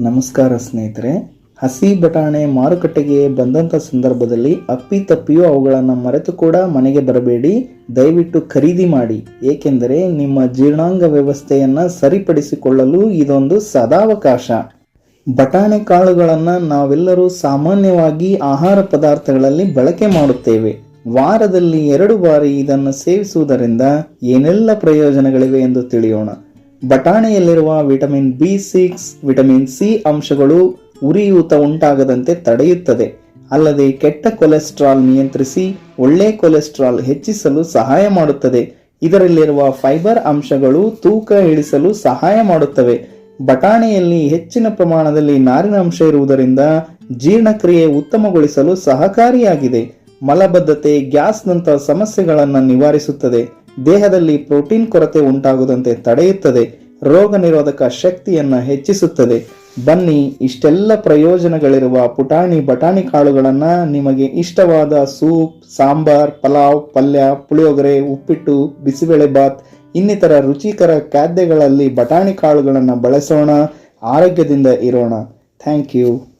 ನಮಸ್ಕಾರ ಸ್ನೇಹಿತರೆ. ಹಸಿ ಬಟಾಣೆ ಮಾರುಕಟ್ಟೆಗೆ ಬಂದಂಥ ಸಂದರ್ಭದಲ್ಲಿ ಅಪ್ಪಿತಪ್ಪಿಯೂ ಅವುಗಳನ್ನು ಮರೆತು ಕೂಡ ಮನೆಗೆ ಬರಬೇಡಿ. ದಯವಿಟ್ಟು ಖರೀದಿ ಮಾಡಿ. ಏಕೆಂದರೆ ನಿಮ್ಮ ಜೀರ್ಣಾಂಗ ವ್ಯವಸ್ಥೆಯನ್ನು ಸರಿಪಡಿಸಿಕೊಳ್ಳಲು ಇದೊಂದು ಸದಾವಕಾಶ. ಬಟಾಣೆ ಕಾಳುಗಳನ್ನು ನಾವೆಲ್ಲರೂ ಸಾಮಾನ್ಯವಾಗಿ ಆಹಾರ ಪದಾರ್ಥಗಳಲ್ಲಿ ಬಳಕೆ ಮಾಡುತ್ತೇವೆ. ವಾರದಲ್ಲಿ ಎರಡು ಬಾರಿ ಇದನ್ನು ಸೇವಿಸುವುದರಿಂದ ಏನೆಲ್ಲ ಪ್ರಯೋಜನಗಳಿವೆ ಎಂದು ತಿಳಿಯೋಣ. ಬಟಾಣಿಯಲ್ಲಿರುವ vitamin B six, vitamin C ಅಂಶಗಳು ಉರಿಯೂತ ಉಂಟಾಗದಂತೆ ತಡೆಯುತ್ತದೆ. ಅಲ್ಲದೆ ಕೆಟ್ಟ ಕೊಲೆಸ್ಟ್ರಾಲ್ ನಿಯಂತ್ರಿಸಿ ಒಳ್ಳೆ ಕೊಲೆಸ್ಟ್ರಾಲ್ ಹೆಚ್ಚಿಸಲು ಸಹಾಯ ಮಾಡುತ್ತದೆ. ಇದರಲ್ಲಿರುವ ಫೈಬರ್ ಅಂಶಗಳು ತೂಕ ಇಳಿಸಲು ಸಹಾಯ ಮಾಡುತ್ತವೆ. ಬಟಾಣಿಯಲ್ಲಿ ಹೆಚ್ಚಿನ ಪ್ರಮಾಣದಲ್ಲಿ ನಾರಿನ ಅಂಶ ಇರುವುದರಿಂದ ಜೀರ್ಣಕ್ರಿಯೆ ಉತ್ತಮಗೊಳಿಸಲು ಸಹಕಾರಿಯಾಗಿದೆ. ಮಲಬದ್ಧತೆ ಗ್ಯಾಸ್ನಂತಹ ಸಮಸ್ಯೆಗಳನ್ನು ನಿವಾರಿಸುತ್ತದೆ. ದೇಹದಲ್ಲಿ ಪ್ರೋಟೀನ್ ಕೊರತೆ ಉಂಟಾಗದಂತೆ ತಡೆಯುತ್ತದೆ. ರೋಗ ನಿರೋಧಕ ಶಕ್ತಿಯನ್ನು ಹೆಚ್ಚಿಸುತ್ತದೆ. ಬನ್ನಿ, ಇಷ್ಟೆಲ್ಲ ಪ್ರಯೋಜನಗಳಿರುವ ಪುಟಾಣಿ ಬಟಾಣಿ ಕಾಳುಗಳನ್ನು ನಿಮಗೆ ಇಷ್ಟವಾದ ಸೂಪ್, ಸಾಂಬಾರ್, ಪಲಾವ್, ಪಲ್ಯ, ಪುಳಿಯೋಗರೆ, ಉಪ್ಪಿಟ್ಟು, ಬಿಸಿಬೇಳೆ ಬಾತ್, ಇನ್ನಿತರ ರುಚಿಕರ ಖಾದ್ಯಗಳಲ್ಲಿ ಬಟಾಣಿ ಕಾಳುಗಳನ್ನು ಬಳಸೋಣ. ಆರೋಗ್ಯದಿಂದ ಇರೋಣ. Thank you.